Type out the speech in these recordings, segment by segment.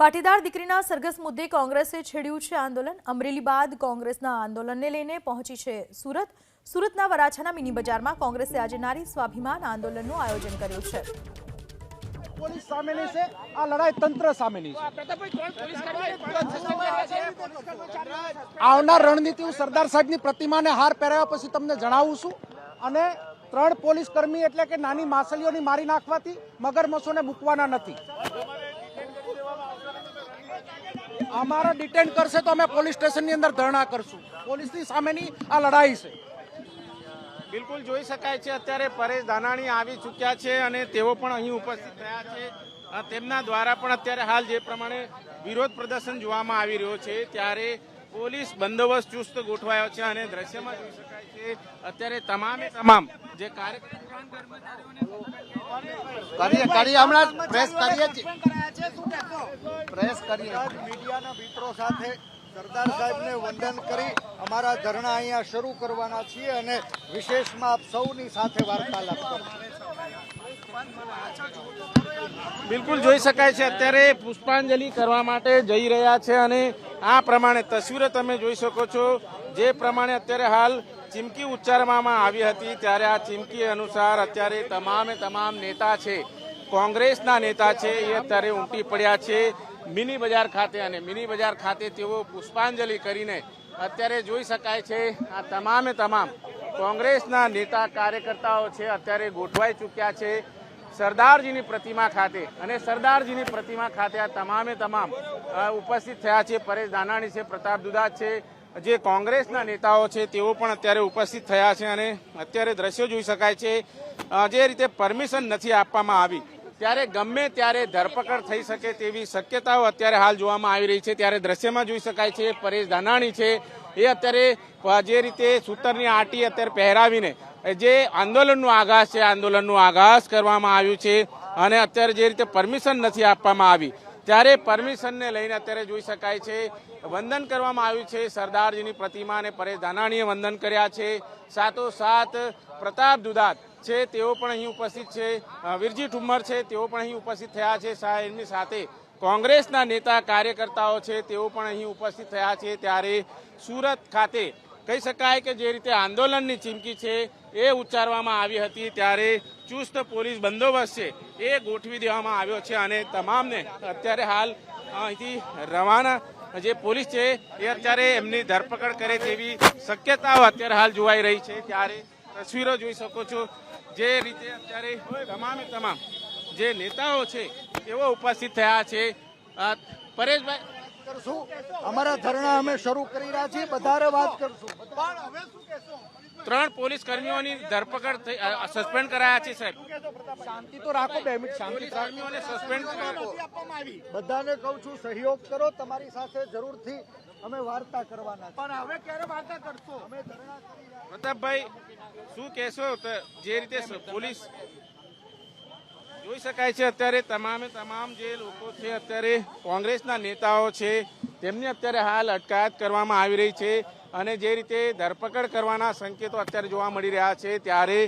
પાટીદાર દીકરીના સરઘસ મુદ્દે કોંગ્રેસે છેડ્યું છે આંદોલન. અમરેલી બાદ કોંગ્રેસના આંદોલનને લઈને પહોંચી છે સુરત. સુરતના વરાછાના મિની બજારમાં કોંગ્રેસે આજે નારી સ્વાભિમાન આંદોલનનું આયોજન કર્યું છે. પોલીસ આ લડાઈ તંત્ર સામેની છે. આવનાર રણનીતિ હું સરદાર સાહેબની પ્રતિમાને હાર પહેરાવ્યા પછી તમને જણાવું છું. અને ત્રણ પોલીસ કર્મી એટલે કે નાની માછલીઓની મારી નાખવાથી મગરમચ્છોને મૂકવાના નથી. અમારા ડિટેન કરશે તો અમે પોલીસ સ્ટેશનની અંદર ધરણા કરશું. પોલીસની સામેની આ લડાઈ છે. બિલકુલ જોઈ શકાય છે, અત્યારે પરેશ ધાનાણી આવી ચૂક્યા છે અને તેઓ પણ અહીં ઉપસ્થિત થયા છે. તેમના દ્વારા પણ અત્યારે હાલ જે પ્રમાણે વિરોધ પ્રદર્શન જોવામાં આવી રહ્યો છે, ત્યારે પોલીસ બંદોબસ્ત ચુસ્ત ગોઠવાયો છે અને દ્રશ્યમાં જોઈ શકાય છે અત્યારે તમામે તમામ જે કાર્યક્રમ પ્રેસ કરીએ પ્રેસ કરીએ મીડિયાના મિત્રો સાથે સરદાર સાહેબને વંદન કરી અમારા ધરણા અહીંયા શરૂ કરવાના છીએ અને વિશેષમાં આપ સૌની સાથે વાર્તાલાપ બિલકુલ જોઈ શકાય છે અત્યારે પુષ્પાંજલિ કરવા માટે જઈ રહ્યા છે અને આ પ્રમાણે તસવીરો તમે જોઈ શકો છો. જે પ્રમાણે અત્યારે હાલ ચીમકી ઉચ્ચારવામાં આવી હતી, ત્યારે આ ચીમકી અનુસાર અત્યારે તમામે તમામ નેતા છે, કોંગ્રેસના નેતા છે, એ અત્યારે ઉમટી પડ્યા છે. મિની બજાર ખાતે અને મિની બજાર ખાતે તેઓ પુષ્પાંજલિ કરીને અત્યારે જોઈ શકાય છે, આ તમામે તમામ કોંગ્રેસના નેતા કાર્યકર્તાઓ છે, અત્યારે ગોઠવાઈ ચૂક્યા છે. સરદારજીની પ્રતિમા ખાતે અને સરદારજીની પ્રતિમા ખાતે આ તમામે તમામ ઉપસ્થિત થયા છે. પરેશ દાનાણી છે, પ્રતાપ દુદાત છે, જે કોંગ્રેસના નેતાઓ છે, તેઓ પણ અત્યારે ઉપસ્થિત થયા છે અને અત્યારે દ્રશ્યો જોઈ શકાય છે જે રીતે પરમિશન નથી આપવામાં આવી. ત્યારે ગમે ત્યારે ધરપકડ થઈ શકે તેવી શક્યતાઓ અત્યારે હાલ જોવામાં આવી રહી છે. ત્યારે દ્રશ્યમાં જોઈ શકાય છે, પરેશ ધાનાણી છે, એ અત્યારે જે રીતે સૂતરની આટી અત્યારે પહેરાવીને જે આંદોલનનું આગાસ છે, આંદોલનનું આગાસ કરવામાં આવ્યું છે અને અત્યારે જે રીતે પરમિશન નથી આપવામાં આવી, ત્યારે પરમિશનને લઈને અત્યારે જોઈ શકાય છે. વંદન કરવામાં આવ્યું છે, સરદારજીની પ્રતિમાને પરેશ ધાનાણીએ વંદન કર્યા છે. સાથોસાથ પ્રતાપ દુદાત છે, તેઓ પણ અહીં ઉપસ્થિત છે. વીરજી ઠુમ્મર છે, તેઓ પણ અહીં ઉપસ્થિત થયા છે. એમની સાથે કોંગ્રેસના નેતા કાર્યકર્તાઓ છે, તેઓ પણ અહીં ઉપસ્થિત થયા છે. ત્યારે સુરત ખાતે કહી શકાય કે જે રીતે આંદોલનની ચીમકી છે એ ઉચ્ચારવામાં આવી હતી ત્યારે ચુસ્ત પોલીસ બંદોબસ્ત છે એ ગોઠવી દેવામાં આવ્યો છે અને તમામને અત્યારે હાલ અહીંથી રવાના જે પોલીસ છે એ અત્યારે એમની ધરપકડ કરે તેવી શક્યતાઓ અત્યારે હાલ જોવાઈ રહી છે. ત્યારે તસવીરો જોઈ શકો છો જે રીતે અત્યારે તમામે તમામ જે નેતાઓ છે તેઓ ઉપસ્થિત થયા છે. પરેશભાઈ કરશું. અમારા ધરણા અમે શરૂ કરી રહ્યા છીએ વધારે વાત કરશું. ત્રણ પોલીસ કર્મીઓની ધરપકડ થઈ સસ્પેન્ડ કરાયા છે સાહેબ. શાંતિ તો રાખો બે મિનિટ શાંતિ કર્મીઓને સસ્પેન્ડ બધાને કહું છું સહયોગ કરો તમારી સાથે જરૂરથી અમે વાર્તા કરવાના. પણ હવે ક્યારે વાર્તા કરશો? અમે ધરણા પ્રતાપભાઈ શું કહેશો? તો જે રીતે પોલીસ જોઈ શકાય છે અત્યારે તમામે તમામ જે લોકો છે, અત્યારે કોંગ્રેસના નેતાઓ છે, તેમની અત્યારે હાલ અટકાયત કરવામાં આવી રહી છે અને જે રીતે ધરપકડ કરવાના સંકેતો અત્યારે જોવા મળી રહ્યા છે, ત્યારે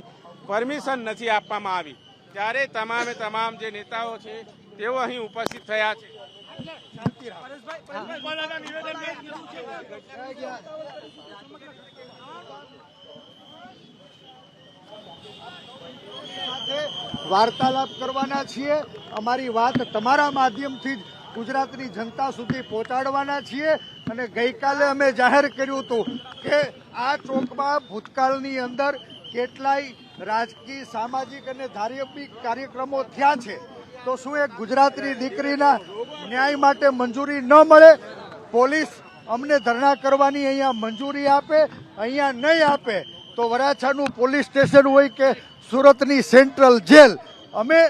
પરમિશન નથી આપવામાં આવી. ત્યારે તમામે તમામ જે નેતાઓ છે, તેઓ અહીં ઉપસ્થિત થયા છે. સાથે વાર્તાલાપ કરવાના છીએ. અમારી વાત તમારા માધ્યમથી જ ગુજરાતની જનતા સુધી પહોંચાડવાના છીએ. અને ગઈકાલે અમે જાહેર કર્યું હતું કે આ ચોકમાં ભૂતકાળની અંદર કેટલાય રાજકીય, સામાજિક અને ધાર્મિક કાર્યક્રમો થયા છે. તો શું એક ગુજરાતની દીકરીના ન્યાય માટે મંજૂરી ન મળે? પોલીસ અમને ધરણા કરવાની અહીંયા મંજૂરી આપે, અહીંયા નહીં આપે. તો વરાછાનું પોલીસ સ્ટેશન હોય કે સુરતની સેન્ટ્રલ જેલ, અમે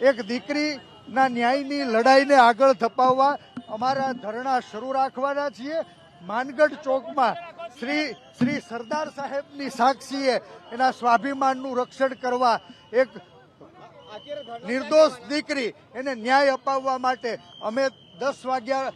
એક દીકરીના ન્યાયની લડાઈને આગળ ધપાવવા અમારા ધરણા શરૂ રાખવાના છીએ. માનગઢ ચોકમાં શ્રી શ્રી સરદાર સાહેબની સાક્ષીએ એના સ્વાભિમાનનું રક્ષણ કરવા એક નિર્દોષ દીકરી એને ન્યાય અપાવવા માટે અમે દસ વાગ્યા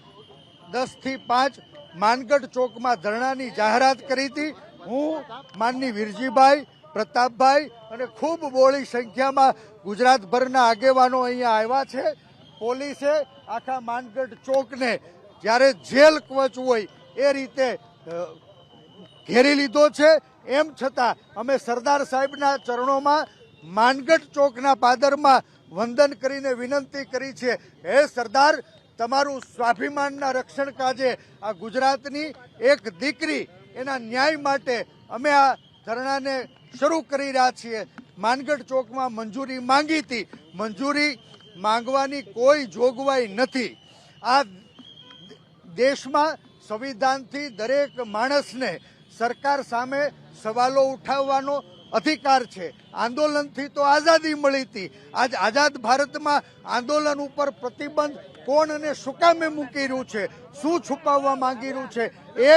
દસથી પાંચ માનગઢ ચોકમાં ધરણાની જાહેરાત કરી હતી. હું માનની વીરજીભાઈ, પ્રતાપભાઈ અને ખૂબ બોળી સંખ્યામાં ગુજરાતભરના આગેવાનો અહીંયા આવ્યા છે. પોલીસે આખા માનગઢ ચોકને જ્યારે જેલ કવચ હોય એ રીતે ઘેરી લીધો છે. એમ છતાં અમે સરદાર સાહેબના ચરણોમાં માનગઢ ચોકના પાદરમાં વંદન કરીને વિનંતી કરી છે. હે સરદાર, તમારું સ્વાભિમાનના રક્ષણ કાજે આ ગુજરાતની એક દીકરી એના ન્યાય માટે અમે આ ધરણાને શરૂ કરી રહ્યા છીએ. માનગઢ ચોકમાં મંજૂરી માંગી હતી. મંજૂરી માંગવાની કોઈ જોગવાઈ નથી. આ દેશમાં સંવિધાનથી દરેક માણસને સરકાર સામે સવાલો ઉઠાવવાનો અધિકાર છે. આંદોલનથી તો આઝાદી મળી હતી. આજ આઝાદ ભારતમાં આંદોલન ઉપર પ્રતિબંધ કોણ અને શું કામે મૂકી રહ્યું છે? શું છુપાવવા માંગી રહ્યું છે? એ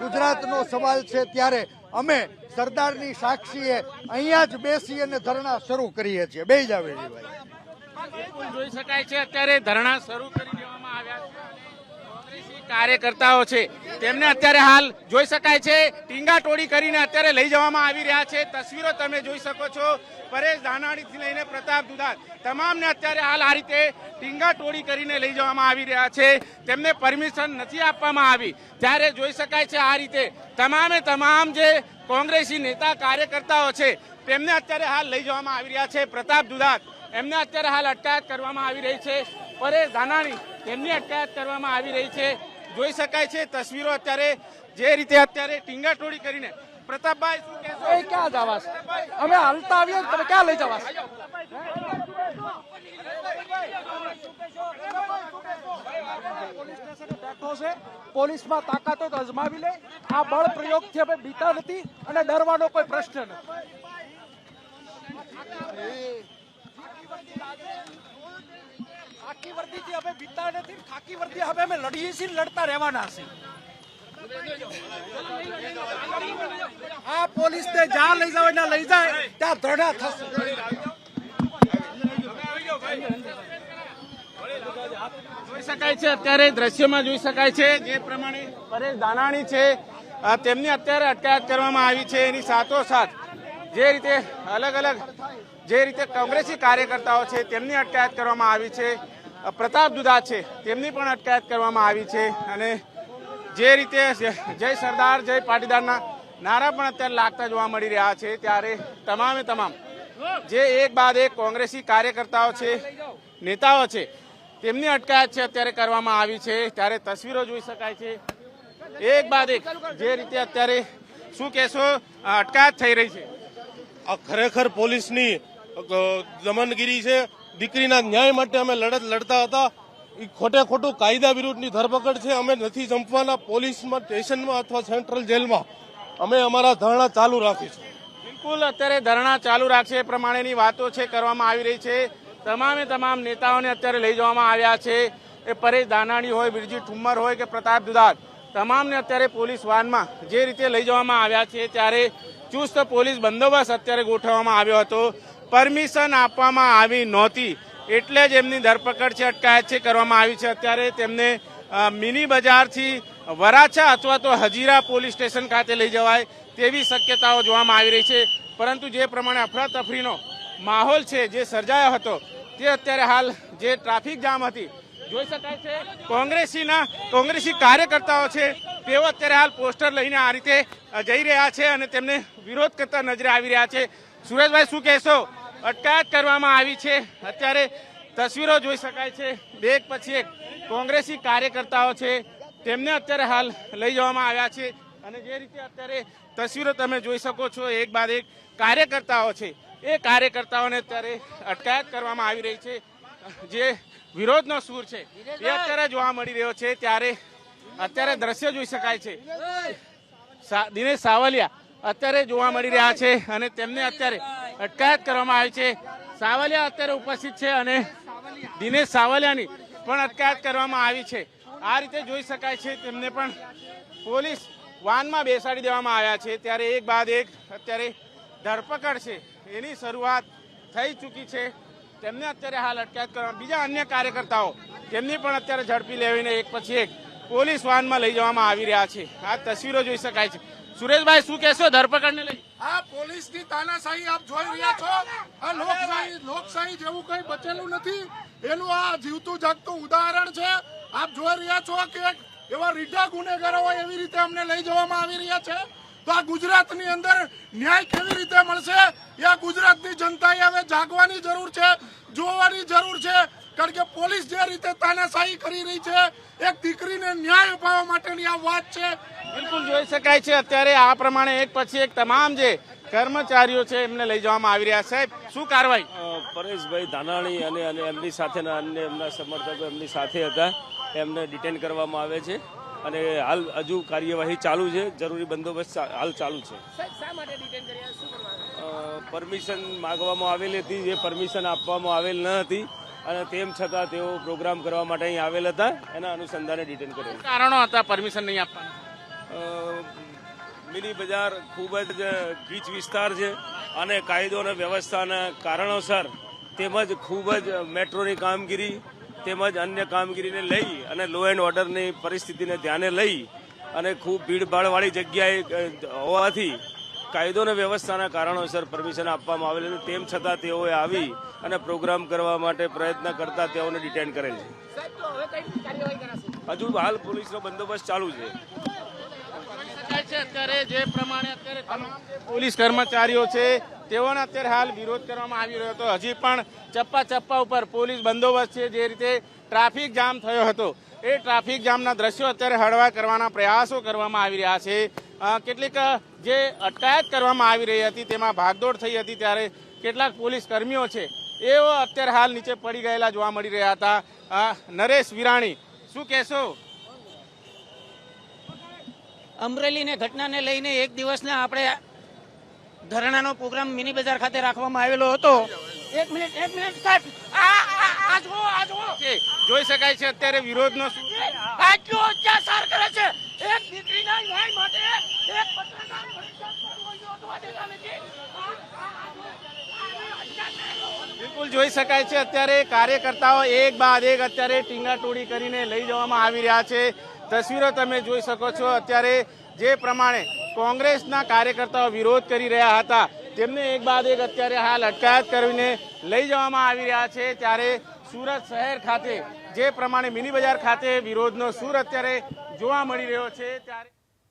ગુજરાતનો સવાલ છે. ત્યારે અમે સરદારની સાક્ષીએ અહીંયા જ બેસી અને ધરણા શરૂ કરીએ છીએ. બે જ આવેલી જોઈ શકાય છે? અત્યારે ધરણા શરૂ કરી દેવામાં આવ્યા છે કાર્યકર્તાઓ છે, તેમને અત્યારે હાલ જોઈ શકાય છે ટીંગા ટોળી કરીને અત્યારે લઈ જવામાં આવી રહ્યા છે. તસવીરો તમે જોઈ શકો છો, પરેશ ધાનાણીથી લઈને પ્રતાપ દુધાત તમામને અત્યારે હાલ આ રીતે ટીંગા ટોળી કરીને લઈ જવામાં આવી રહ્યા છે. તેમને પરમિશન નથી આપવામાં આવી. ત્યારે જોઈ શકાય છે આ રીતે તમામે તમામ જે કોંગ્રેસી નેતા કાર્યકર્તાઓ છે, તેમને અત્યારે હાલ લઈ જવામાં આવી રહ્યા છે. પ્રતાપ દુધાત એમને અત્યારે હાલ અટકાયત કરવામાં આવી રહી છે. પરેશ ધાનાણી તેમની અટકાયત કરવામાં આવી રહી છે. જોઈ શકાય છે તસવીરો અત્યારે જે રીતે અત્યારે ટીંગાટોળી કરીને પ્રતાપભાઈ શું કહેશો? એ ક્યાં જવાસ અમે હાલતા આવીએ તમે ક્યાં લઈ જવાસ બેઠો છે પોલીસમાં તાકાતો તો અજમાવી લે. આ બળ પ્રયોગથી અમે બીતા નથી અને ડરવાનો કોઈ પ્રશ્ન નથી. ખાકી વર્દીથી અમે બીતા નથી ખાકી વર્દી હવે અમે લડીએ છીએ લડતા રહેવાના છે આ પોલીસ ને જ્યાં લઈ જાવ ત્યાં લઈ જાય, ત્યાં ધરણા થશે. જોઈ શકાય છે, અત્યારે દ્રશ્યમાં જોઈ શકાય છે, જે પ્રમાણે પરેશ દાનાણી છે તેમની અત્યારે અટકાયત કરવામાં આવી છે. એની સાથોસાથ જે રીતે અલગ અલગ જે રીતે કોંગ્રેસી કાર્યકર્તાઓ છે, તેમની અટકાયત કરવામાં આવી છે. પ્રતાપ દુધા છે. તેમની પણ અટકાયત કરવામાં આવી છે અને જે રીતે જય સરદાર, જય પાટીદારના નારા પણ અત્યારે લાગતા જોવા મળી રહ્યા છે, ત્યારે તમામે તમામ જે એક બાદ એક કોંગ્રેસી કાર્યકર્તાઓ છે, નેતાઓ છે, તેમની અટકાયત છે અત્યારે કરવામાં આવી છે. ત્યારે તસવીરો જોઈ શકાય છે. એક બાદ એક જે રીતે અત્યારે શું કહેશો અટકાયત થઈ રહી છે. આ ખરેખર પોલીસની દમનગીરી છે. દીકરીના ન્યાય માટે અમે લડત લડતા હતા. એ ખોટે ખોટું કાયદા વિરુદ્ધની ધરપકડ છે. અમે નથી જંપવાના પોલીસમાં, સ્ટેશનમાં અથવા સેન્ટ્રલ જેલમાં. અમે અમારા ધરણા ચાલુ રાખીશું બિલકુલ, અત્યારે ધરણા ચાલુ રાખશે એ પ્રમાણેની વાતો છે, કરવામાં આવી રહી છે. તમામે તમામ નેતાઓને અત્યારે લઈ જવામાં આવ્યા છે. એ પરેશ દાનાણી હોય બિરજી ઠુમ્મર હોય કે પ્રતાપ દુધાત તમામને અત્યારે પોલીસ વાનમાં જે રીતે લઈ જવામાં આવ્યા છે, ત્યારે ચુસ્ત પોલીસ બંદોબસ્ત અત્યારે ગોઠવવામાં આવ્યો હતો. પરમિશન આપવામાં આવી નહોતી. એટલે જ એમની ધરપકડ છે અટકાયત છે કરવામાં આવી છે. અત્યારે તેમને મિની બજારથી વરાછા અથવા તો હજીરા પોલીસ સ્ટેશન ખાતે લઈ જવાય તેવી શક્યતાઓ જોવામાં આવી રહી છે. પરંતુ જે પ્રમાણે અફરાતફરીનો માહોલ છે, જે સર્જાયો હતો, તે અત્યારે હાલ જે ટ્રાફિક જામ હતી, જોઈ શકાય છે, કોંગ્રેસીના કોંગ્રેસી કાર્યકર્તાઓ છે, તેઓ અત્યારે હાલ પોસ્ટર લઈને આ રીતે જઈ રહ્યા છે અને તેમને વિરોધ કરતા નજરે આવી રહ્યા છે. સુરેશભાઈ શું કહેશો? અટકાયત કરવામાં આવી છે. અત્યારે તસવીરો જોઈ શકાય છે. બે એક પછી એક કોંગ્રેસી કાર્યકર્તાઓ છે. તેમને અત્યારે હાલ લઈ જવામાં આવ્યા છે. અને જે રીતે અત્યારે તસવીરો તમે જોઈ શકો છો એક બાદ એક કાર્યકર્તાઓ છે. એ કાર્યકર્તાઓને અત્યારે અટકાયત કરવામાં આવી રહી છે. જે વિરોધનો સૂર છે એ અત્યારે જોવા મળી રહ્યો છે. ત્યારે અત્યારે દ્રશ્ય જોઈ શકાય છે. દિનેશ સાવલિયા અત્યારે જોવા મળી રહ્યા છે અને તેમને અત્યારે અટકાયત કરવામાં આવી છે. સાવલિયા અત્યારે ઉપસ્થિત છે અને દિનેશ સાવલિયાની પણ અટકાયત કરવામાં આવી છે. આ રીતે જોઈ શકાય છે તેમને પણ પોલીસ વાનમાં બેસાડી દેવામાં આવ્યા છે. ત્યારે એક બાદ એક અત્યારે ધરપકડ છે. એની શરૂઆત થઈ ચૂકી છે. તેમને અત્યારે હાલ અટકાયત કરવા બીજા અન્ય કાર્યકર્તાઓ તેમની પણ અત્યારે ઝડપી લેવીને એક પછી એક પોલીસ વાનમાં લઈ જવામાં આવી રહ્યા છે. આ તસવીરો જોઈ શકાય છે. સુરેશભાઈ, શું કહેશો? ધરપકડને લઈ આ પોલીસની તાનાશાહી આપ જોઈ રહ્યા છો. આ લોકશાહી લોકશાહી જેવું કઈ બચેલું નથી. એનું આ જીવતું જાગતું ઉદાહરણ છે. આપ જોઈ રહ્યા છો કે એવા રીઢા ગુનેગારો હોય એવી રીતે અમને લઈ જવામાં આવી રહ્યા છે. તો આ ગુજરાતની અંદર ન્યાય કેવી રીતે મળશે? એ ગુજરાતની જનતાએ હવે જાગવાની જરૂર છે, જોવાની જરૂર છે. કારણ કે પોલીસ જે રીતે તાનાશાહી કરી રહી છે એક દીકરીને ન્યાય અપાવવા માટેની આ વાત છે. બિલકુલ જોઈ શકાય છે. અત્યારે આ પ્રમાણે એક પછી એક તમામ જે કર્મચારીઓ છે એમને લઈ જવામાં આવી રહ્યા સાહેબ શું કાર્યવાહી? પરેશભાઈ ધાનાણી અને અને એમની સાથેના અન્ય એમના સમર્થકો એમની સાથે હતા. એમને ડિટેન કરવામાં આવે છે. અને હાલ હજુ કાર્યવાહી ચાલુ છે. જરૂરી બંદોબસ્ત હાલ ચાલુ છે. પરમિશન માગવામાં આવેલી હતી. જે પરમિશન આપવામાં આવેલ ન હતી. અને તેમ છતાં તેઓ પ્રોગ્રામ કરવા માટે અહીં આવેલ હતા. એના અનુસંધાને ડિટેન કર્યું. કારણો હતા પરમિશન નહીં આપવાનું? મિની બજાર ખૂબ જ ગીચ વિસ્તાર છે અને કાયદો અને વ્યવસ્થાના કારણોસર તેમજ ખૂબ જ મેટ્રોની કામગીરી તેમજ અન્ય કામગીરીને લઈ અને લો એન્ડ ઓર્ડરની પરિસ્થિતિને ધ્યાને લઈ અને ખૂબ ભીડભાડવાળી જગ્યાએ હોવાથી કાયદો અને વ્યવસ્થાના કારણોસર પરમિશન આપવામાં આવેલ તેમ છતાં તેઓએ આવી અને પ્રોગ્રામ કરવા માટે પ્રયત્ન કરતા તેઓને ડિટેન કરેલ છે. હજુ હાલ પોલીસનો બંદોબસ્ત ચાલુ છે. અત્યારે જે પ્રમાણે અત્યારે પોલીસ કર્મચારીઓ છે તેઓને અત્યારે હાલ વિરોધ કરવામાં આવી રહ્યો હતો. હજી પણ ચપ્પા ચપ્પા ઉપર પોલીસ બંદોબસ્ત છે જે રીતે ટ્રાફિક જામ થયો હતો. એ ટ્રાફિક જામના દ્રશ્યો અત્યારે હળવા કરવાના પ્રયાસો કરવામાં આવી રહ્યા છે. કેટલીક જે અટકાયત કરવામાં આવી રહી હતી તેમાં ભાગદોડ થઈ હતી ત્યારે કેટલાક પોલીસ કર્મીઓ છે એઓ અત્યારે હાલ નીચે પડી ગયેલા જોવા મળી રહ્યા હતા. નરેશ વિરાણી શું કહેશો? અમરેલીને ઘટનાને લઈને એક દિવસના આપણે ધરણાનો પ્રોગ્રામ મિની બજાર ખાતે રાખવામાં આવેલો હતો. એક મિનિટ એક મિનિટ સાહેબ. આ જુઓ આ જુઓ. જોઈ શકાય છે અત્યારે વિરોધનો શું? આ કેવો અત્યાચાર કરે છે? એક દીકરીના ન્યાય માટે એક પત્રકાર બિલકુલ જોઈ શકાય છે, અત્યારે કાર્યકર્તાઓ એક બાદ એક અત્યારે ટીંગાટોળી કરીને લઈ જવામાં આવી રહ્યા છે. તસવીરો તમે જોઈ શકો છો, અત્યારે જે પ્રમાણે કોંગ્રેસના કાર્યકર્તાઓ વિરોધ કરી રહ્યા હતા, તેમને એક બાદ એક અત્યારે હાલ અટકાયત કરીને લઈ જવામાં આવી રહ્યા છે. ત્યારે સુરત શહેર ખાતે, જે પ્રમાણે મિની બજાર ખાતે વિરોધનો સૂર અત્યારે જોવા મળી રહ્યો છે, ત્યારે